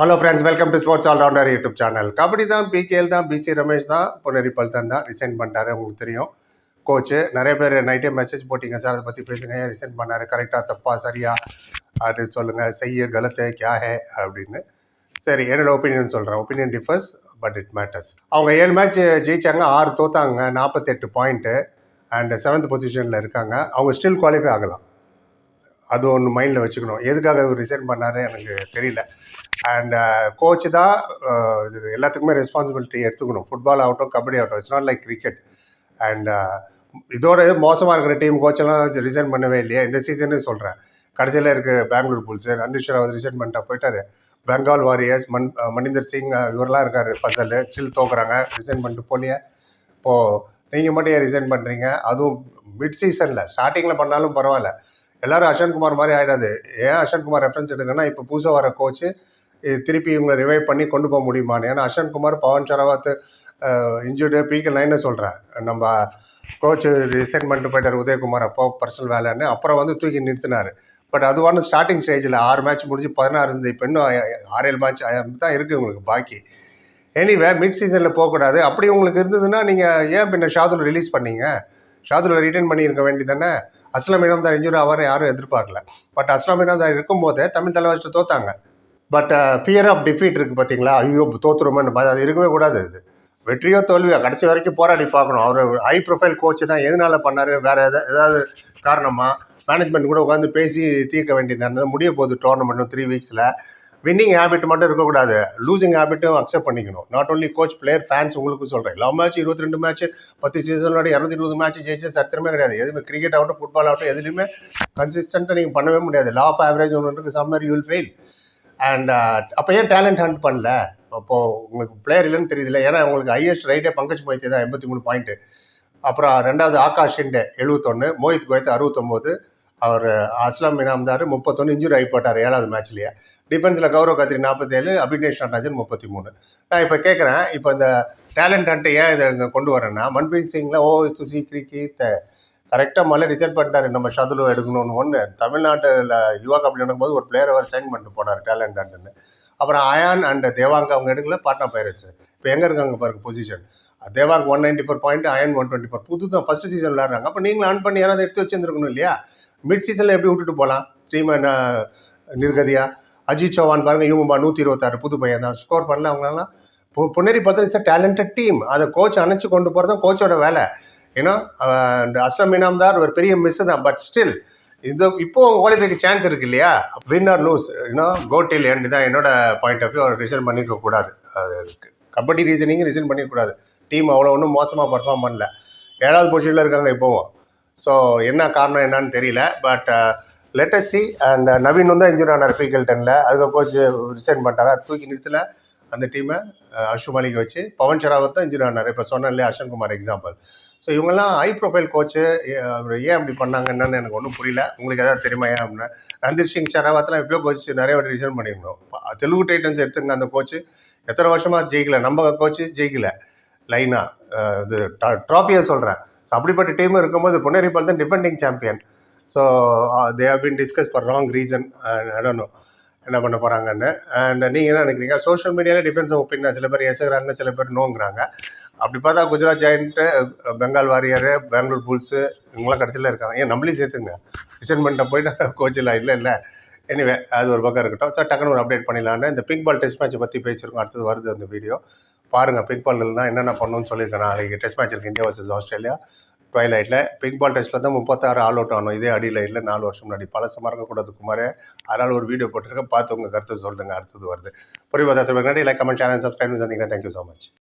Hello friends welcome to sports allrounder YouTube channel kabaddi தான் PKL தான் PC Ramesh தான் பொன்னரி பல்தன் தான் ரிசைன் பண்ணிட்டாரு உங்களுக்கு தெரியும். கோச்சு நிறைய பேர் நைட்டே மெசேஜ் போட்டிங்க சார் அதை பற்றி பேசுங்க ஏன் ரிசைன் பண்ணாரு கரெக்டாக தப்பா சரியா அப்படின்னு சொல்லுங்கள் செய்ய கலத்து கியா ஹே அப்படின்னு. சரி என்னோட ஒப்பீனியன் சொல்கிறேன் opinion differs but it matters அவங்க ஏழு மேட்ச் ஜெயிச்சாங்க ஆறு தோத்தாங்க நாற்பத்தெட்டு பாயிண்ட்டு அண்ட் செவன்த் பொசிஷனில் இருக்காங்க. அவங்க ஸ்டில் குவாலிஃபை ஆகலாம். அது ஒன்று மைண்டில் வச்சுக்கணும். எதுக்காக இவர் ரிசைன் பண்ணாரு எனக்கு தெரியல. அண்ட் கோச் uh, தான் uh, இது எல்லாத்துக்குமே ரெஸ்பான்சிபிலிட்டி எடுத்துக்கணும். ஃபுட்பால் ஆகட்டும் கபடி ஆகட்டும். It's not like cricket and இதோட மோசமாக இருக்கிற டீம் கோச்செல்லாம் ரிசைன் பண்ணவே இல்லையா. இந்த சீசனே சொல்கிறேன் கடைசியில் இருக்க பெங்களூர் புல்ஸ் ரந்தீஷ் ராவத் ரிசைன் பண்ணிட்டா போயிட்டாரு. பெங்கால் வாரியர்ஸ் மன் uh, மணிந்தர் சிங் இவரெல்லாம் இருக்கார். பசல் ஸ்டில் தோக்குறாங்க. ரிசைன் பண்ணிட்டு போலியே இப்போது நீங்கள் மட்டும் ஏன் ரிசைன் பண்ணுறீங்க அதுவும் மிட் சீசனில் ஸ்டார்டிங்கில் பண்ணாலும் பரவாயில்ல. எல்லாரும் அஷன் குமார் மாதிரி ஆகிடாது ஏன் அஷன் குமார் ரெஃபரன்ஸ் எடுங்கன்னா இப்போ புதுசாக வர கோச்சு திருப்பி இவங்களை ரிவைவ் பண்ணி கொண்டு போக முடியுமான்னு. ஏன்னா அஷன் குமார் பவன் சரவாத் இன்ஜுர்டு பிகே நைன்னு சொல்கிறேன் நம்ம கோச் ரிசைன் பண்ணிட்டு போயிட்டார் உதயகுமார் அப்போ பர்சனல் வேலைன்னு அப்புறம் வந்து தூக்கி நிறுத்தினார். பட் அதுவான ஸ்டார்டிங் ஸ்டேஜில் ஆறு மேட்ச் முடிஞ்சு பதினாறு இருந்தது. இப்போ இன்னும் ஆறேழு மேட்ச் தான் இருக்குது உங்களுக்கு பாக்கி. எனிவே மிட் சீசனில் போகக்கூடாது. அப்படி உங்களுக்கு இருந்ததுன்னா நீங்கள் ஏன் பின்ன ஷாதுல் ரிலீஸ் பண்ணீங்க? ஷாதுல ரிட்டர்ன் பண்ணியிருக்க வேண்டியதானே அஸ்லாம் இனாம்தார் இன்ஜூரி அவர் யாரும் எதிர்பார்க்கல. பட் அஸ்லாம் இனாம்தார் இருக்கும்போது தமிழ் தலைவர்கிட்ட தோத்தாங்க. But fear uh, of defeat இருக்குது பார்த்தீங்களா ஐயோ தோத்துருமோன்னு அது இருக்கவே கூடாது இது. வெற்றியோ தோல்வியோ கடைசி வரைக்கும் போராடி பார்க்கணும். அவர் ஹை ப்ரொஃபைல் கோச்சு தான். எதனால் பண்ணார்? வேறு எதாவது ஏதாவது காரணமாக மேனேஜ்மெண்ட் கூட உட்காந்து பேசி தீர்க்க வேண்டியது முடிய போகுது டோர்னமெண்ட்டும் த்ரீ வீக்ஸில் வின்னிங் ஹேபிட் மட்டும் இருக்கக்கூடாது. லூசிங் ஹேபிட்டும் அக்செப்ட் பண்ணிக்கணும். Not only coach player fans உங்களுக்கும் சொல்கிறேன் எல்லா மேட்ச் இருபத்தி ரெண்டு மேட்ச் பத்து சீசனோட இரநூத்தி இருபது மேட்ச் ஜெயிச்சு சத்திரமே கிடையாது. எதுவுமே கிரிக்கெட் ஆகட்டும் ஃபுட்பால் ஆகட்டும் எதுலையுமே கன்சிஸ்டண்ட்டாக நீங்கள் பண்ணவே முடியாது. லா ஆஃப் ஆவரேஜ் ஒன்று இருக்குது சம்மர் யூல் ஃபெயில் அண்ட் அப்போ ஏன் டேலண்ட் ஹண்ட் பண்ணல? அப்போது உங்களுக்கு பிளேயர் இல்லைன்னு தெரியுதுல்ல. ஏன்னா உங்களுக்கு ஹையஸ்ட் ரைட்டே பங்கஜ் மொய்த்தே தான் எண்பத்தி மூணு பாயிண்ட்டு அப்புறம் ரெண்டாவது ஆகாஷ் ஷிண்டே எழுபத்தொன்று மோஹித் கோயத் அறுபத்தொம்போது அவர் அஸ்லாம் இனாம்தார் முப்பத்தொன்று இன்ஜுரி ஆகி போட்டார் ஏழாவது மேட்ச்லேயே டிஃபென்ஸில் கௌரவ் கத்ரி நாற்பத்தேழு அபினேஷ் நடராஜன் முப்பத்தி மூணு நான் இப்போ கேட்குறேன் இப்போ இந்த டேலண்ட் ஹண்ட்டை ஏன் இதை இங்கே கொண்டு வரேன்னா மன்பிரீத் சிங்கில் ஓ துசி கிரிக்கெட் கரெக்டாக முதல்ல ரிசல்ட் பண்ணிட்டாரு நம்ம ஷதுலு எடுக்கணும்னு ஒன்று தமிழ்நாட்டில் யுவா கபடி நடக்கும்போது ஒரு பிளேயர் அவர் சைன் பண்ணிட்டு போனார் டேலண்ட் ஹண்ட்னு அப்புறம் அயான் அண்ட் தேவாங்க அவங்க எடுக்கல பாட்னா பைரட்ஸ் இப்போ எங்கே இருக்காங்க பாருங்க position Devank one ninety four point Ayan one twenty four புது தான் ஃபஸ்ட் சீசன் விளாட்றாங்க அப்போ நீங்களும் ஆன் பண்ணி யாராவது எடுத்து வச்சுருந்துருக்கணும் இல்லையா? மிட் சீசனில் எப்படி விட்டுட்டு போகலாம் டீமை என்ன நிர்கதியா? அஜித் சௌஹான் பாருங்க யூமும்பா நூற்றி இருபத்தாறு புது பையன் தான். ஸ்கோர் பண்ணல அவங்களெல்லாம் பொன்னேரி பார்த்தா இட்ஸ் டேலண்டட் டீம் அதை கோச் அணைச்சு கொண்டு போகிறது தான் கோச்சோட வேலை. ஏன்னா அஸ்லம் இனாம்தார் ஒரு பெரிய மிஸ் தான். பட் ஸ்டில் இது இப்போ குவாலிஃபைக்கு சான்ஸ் இருக்கு இல்லையா? வின் ஆர் லூஸ் ஏன்னா கோ டில் எண்ட் தான் என்னோட பாயிண்ட் ஆஃப் வியூ அவர் ரிசைன் பண்ணிக்க கூடாது. அது கபடி ரீசனிங் ரிசன் பண்ணிக்கக்கூடாது டீம் அவ்வளோ ஒன்றும் மோசமாக பர்ஃபார்ம் பண்ணல. ஏழாவது பொசிஷனில் இருக்காங்க இப்போவும். ஸோ என்ன காரணம் என்னன்னு தெரியல பட் சி அண்ட் நவீன் வந்து இன்ஜூரி ஆனார் பீக்கல் டெனில் அதுக்கு கோச் ரிசைன் பண்ணிட்டாரா? தூக்கி நிறுத்தல. அந்த டீமை அஷு மாலிக் வச்சு பவன் ஷராவத் தான் இன்ஜூரி ஆனார். இப்போ சொன்னேன் இல்லையா அஷன் குமார் எக்ஸாம்பிள் ஸோ இவங்கெல்லாம் ஹை ப்ரொஃபைல் கோச்சு அவர் ஏன் அப்படி பண்ணாங்க என்னன்னு எனக்கு ஒன்றும் புரியல. உங்களுக்கு எதாவது தெரியுமா ஏன் அப்படின்னா ரந்தீர் சிங் ஷராவத்லாம் எப்பயோ கோச் நிறைய வாட்டி ரிசைன் பண்ணியிருந்தோம். தெலுங்கு டைட்டன்ஸ் எடுத்துங்க அந்த கோச்சு எத்தனை வருஷமாக ஜெயிக்கல? நம்ம கோச்சு ஜெயிக்கல. லைனாக இது ட்ராஃபியை சொல்கிறேன் ஸோ அப்படிப்பட்ட டீம் இருக்கும்போது பொன்னேரிப்பால் தான் defending champion so they have been discuss for wrong reason no என்ன பண்ண போகிறாங்கன்னு அண்ட் நீங்கள் என்ன நினைக்கிறீங்க? சோஷியல் மீடியாவில் டிஃபென்ஸ் ஒப்பீனியன் சில பேர் எசுகிறாங்க சில பேர் நோங்கிறாங்க. அப்படி பார்த்தா Gujarat giants Bengal warrior Bengaluru bulls இவங்களாம் கடைசியில் இருக்காங்க. ஏன் நம்மளையும் சேர்த்துங்க. டிசைன் பண்ணிட்ட போயிட்டு கோச்சிலாம் இல்லை இல்லை எனிவே அது ஒரு பக்கம் இருக்கட்டும். சார் டக்குன்னு ஒரு அப்டேட் பண்ணிடலான்னு. இந்த பிங்க் பால் டெஸ்ட் மேட்ச் பற்றி பேசியிருக்கோம். அடுத்தது வருது அந்த வீடியோ பாருங்கள் பிக் பால்னா என்னென்ன பண்ணணும்னு சொல்லியிருக்கேன் நாளைக்கு டெஸ்ட் மேட்ச் இருக்குது இந்தியா வர்சஸ் ஆஸ்திரேலியா ட்வைலைட்டில் பிக் பால் டெஸ்ட்டில் தான் முப்பத்தாறு ஆல் அவுட் ஆனோம். இதே அடியில் இல்லை நாலு வருஷம் முன்னாடி. பழசு மறக்கக்கூடாது குமார். அதனால் ஒரு வீடியோ போட்டிருக்கேன். பார்த்து உங்கள் கருத்து சொல்லுங்கள் அடுத்தது வருது. புரியுதா நன்றி லைக் கமெண்ட் சேனல் சப்ஸ்கிரைப் சந்திக்கிறேன். Thank you so much